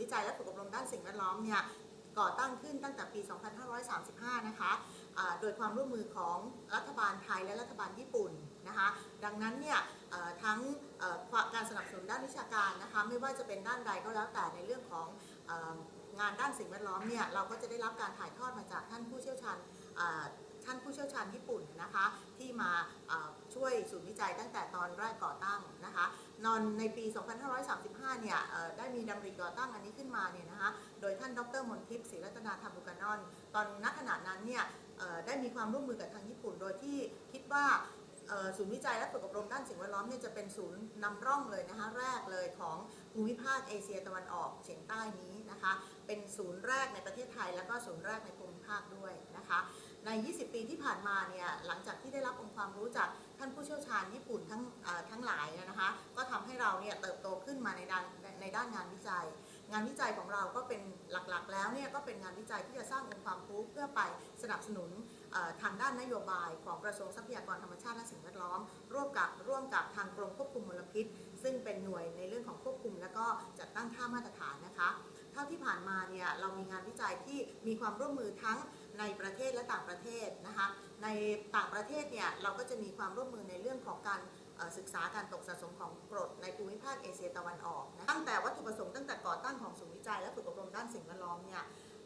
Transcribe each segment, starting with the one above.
วิจัยและฝึกอบรมด้านสิ่งแวดล้อมเนี่ยก่อตั้งขึ้นตั้งแต่ปี 2535 นะคะโดยความร่วมมือของรัฐบาลไทยและรัฐบาลญี่ปุ่นนะคะ ดังนั้นเนี่ยทั้งการสนับสนุนด้านวิชาการนะคะ ไม่ว่าจะเป็นด้านใดก็แล้วแต่ในเรื่องของงานด้านสิ่งแวดล้อมเนี่ย เราก็จะได้รับการถ่ายทอดมาจากท่านผู้เชี่ยวชาญ ท่านผู้เชี่ยวชาญญี่ปุ่นนะคะ ที่มาช่วยศูนย์วิจัยตั้งแต่ตอนแรกก่อตั้งนะคะนอนในปี 2535 เนี่ยได้มีดำริก่อตั้งอันนี้ขึ้นมาเนี่ยนะคะโดยท่านดรมนทิพย์ศรีรัตนาธรรมบุกานอน ตอนณขณะนั้นเนี่ยได้มีความร่วมมือกับทางญี่ปุ่น โดยที่คิดว่าศูนย์วิจัยและฝึกอบรมด้านสิ่งแวดล้อมเนี่ยจะเป็นศูนย์นำร่องเลยนะคะแรกเลยของภูมิภาคเอเชียตะวันออกเฉียงใต้นี้นะคะ เป็นศูนย์แรกในประเทศไทย แล้วก็ศูนย์แรกในภูมิภาคด้วยนะคะ ใน 20 ปีที่ผ่านมาเนี่ยหลังจากที่ได้รับองค์ความรู้จากท่านผู้เชี่ยวชาญญี่ปุ่นทั้งทั้งหลายนะคะ ก็ทำให้เราเนี่ยเติบโตขึ้นมาในด้านในด้านงานวิจัย งานวิจัยของเราก็เป็นหลักๆ แล้วเนี่ยก็เป็นงานวิจัยที่จะสร้างองค์ความรู้เพื่อไปสนับสนุนทางด้านนโยบายของกระทรวงทรัพยากรธรรมชาติและสิ่งแวดล้อม ร่วมกับร่วมกับทางกรมควบคุมมลพิษ ซึ่งเป็นหน่วยในเรื่องของควบคุม และก็จัดตั้งค่ามาตรฐานนะคะ เท่าที่ผ่านมาเนี่ยเรามีงานวิจัยที่มีความร่วมมือทั้ง ในประเทศและต่างประเทศนะคะในต่างประเทศเนี่ยเราก็จะมีความร่วมมือในเรื่องของการศึกษาการตกสะสมของกรดในภูมิภาคเอเชียตะวันออกนะตั้งแต่วัตถุประสงค์ตั้งแต่ก่อตั้งของศูนย์วิจัยและฝึกอบรมด้านสิ่งแวดล้อมเนี่ย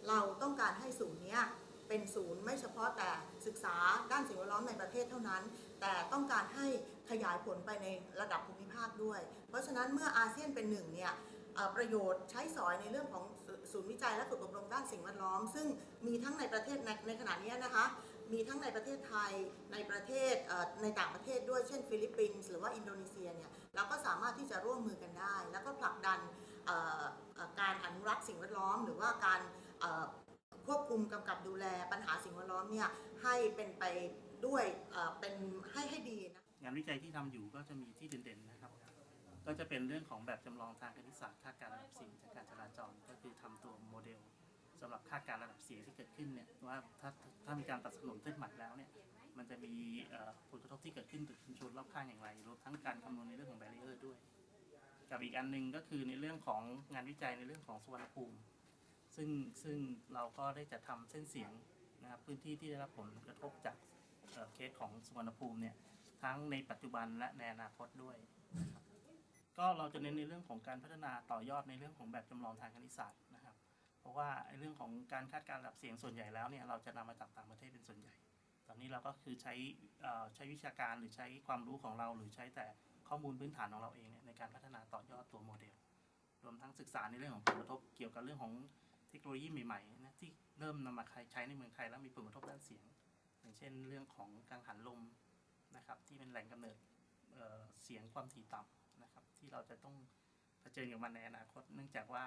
เราต้องการให้ศูนย์เนี้ยเป็นศูนย์ไม่เฉพาะแต่ศึกษาด้านสิ่งแวดล้อมในประเทศเท่านั้น แต่ต้องการให้ขยายผลไปในระดับภูมิภาคด้วย เพราะฉะนั้นเมื่ออาเซียนเป็นหนึ่งเนี่ย ประโยชน์ใช้สอยในเรื่องของศูนย์วิจัยและฝึกอบรมด้านสิ่งแวดล้อม ซึ่งมีทั้งในประเทศในในขณะนี้นะคะมีทั้งในประเทศไทยในประเทศในต่างประเทศด้วยเช่น ฟิลิปปินส์หรือว่าอินโดนีเซียเนี่ยเราก็สามารถที่จะร่วมมือกันได้ แล้วก็ผลักดันการอนุรักษ์สิ่งแวดล้อม หรือว่าการควบคุมกำกับดูแลปัญหาสิ่งแวดล้อมเนี่ยให้เป็นไปด้วยเอ่อเป็นให้ให้ดีนะงานวิจัยที่ทำอยู่ก็จะมีที่เด่นๆนะครับ ก็จะเป็นเรื่องของแบบจำลองทางคณิตศาสตร์คาดการระดับเสียงจากการจราจรก็คือทำตัวโมเดลสำหรับคาดการระดับเสียงที่เกิดขึ้นเนี่ยว่าถ้าถ้ามีการตัดถนนเส้นหม่แล้วเนี่ยมันจะมีผลกระทบที่เกิดขึ้นต่อชุมชนรอบข้างอย่างไรรวมทั้งการคำนวณในเรื่องของแบรีเออร์ด้วย กับอีกอันหนึ่งก็คือในเรื่องของงานวิจัยในเรื่องของสุวรรณภูมิ ซึ่งซึ่งเราก็ได้จัดทำเส้นเสียงนะครับพื้นที่ที่ได้รับผลกระทบจากเเคสของสุวรรณภูมิเนี่ยทั้งในปัจจุบันและในอนาคตด้วยนะครับ ก็เราจะเน้นในเรื่องของการพัฒนาต่อยอดในเรื่องของแบบจำลองทางคณิตศาสตร์นะครับ เพราะว่าเรื่องของการคาดการณ์ระดับเสียงส่วนใหญ่แล้วเนี่ยเราจะนำมาจากต่างประเทศเป็นส่วนใหญ่ ตอนนี้เราก็คือใช้ใช้วิชาการหรือใช้ความรู้ของเรา หรือใช้แต่ข้อมูลพื้นฐานของเราเองเนี่ยในการพัฒนาต่อยอดตัวโมเดล รวมทั้งศึกษาในเรื่องของผลกระทบเกี่ยวกับเรื่องของเทคโนโลยีใหม่ๆนะที่เริ่มนำมาใช้ในเมืองไทยแล้วมีผลกระทบด้านเสียง อย่างเช่น เรื่องของกังหันลมนะครับที่เป็นแหล่งกำเนิดเเสียงความถี่ต่ำ นะครับที่เราจะต้องเผชิญกับมันในอนาคต เนื่องจากว่า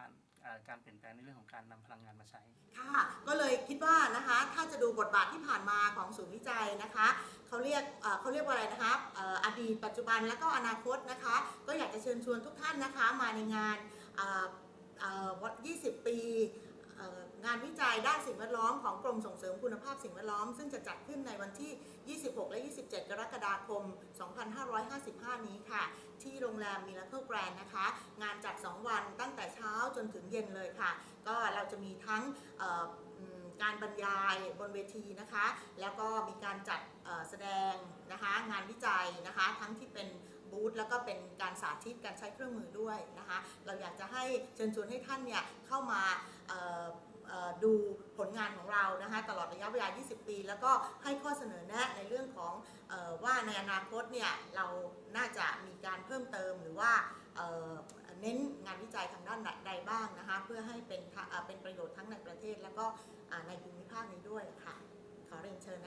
การเปลี่ยนแปลงในเรื่องของการนำพลังงานมาใช้ ค่ะ ก็เลยคิดว่านะคะ ถ้าจะดูบทบาทที่ผ่านมาของศูนย์วิจัยนะคะเขาเรียกเขาเรียกว่าอะไรนะคะเอ่อดีตปัจจุบันและก็อนาคตนะคะ ก็อยากจะเชิญชวนทุกท่านนะคะมาในงาน20 ปี งานวิจัยด้านสิ่งแวดล้อมของกรมส่งเสริมคุณภาพสิ่งแวดล้อม ซึ่งจะจัดขึ้นในวันที่ 26 และ 27 กรกฎาคม 2555 นี้ค่ะ ที่โรงแรมมิราเคิลแกรนนะคะ งานจัด 2 วันตั้งแต่เช้าจนถึงเย็นเลยค่ะ ก็เราจะมีทั้งการบรรยายบนเวทีนะคะ แล้วก็มีการจัดแสดงนะคะ งานวิจัยนะคะ ทั้งที่เป็น แล้วก็เป็นการสาธิตการใช้เครื่องมือด้วยนะคะ เราอยากจะให้เชิญชวนให้ท่านเนี่ยเข้ามาดูผลงานของเรานะคะตลอดระยะเวลา 20 ปี แล้วก็ให้ข้อเสนอแนะในเรื่องของออว่าในอนาคตเนี่ยเราน่าจะมีการเพิ่มเติมหรือว่าเเน้นงานวิจัยทางด้านใดบ้างนะคะเพื่อให้เป็นเป็นประโยชน์ทั้งในประเทศ แล้วก็ในภูมิภาคนี้ด้วยค่ะขอเรียนเชิญ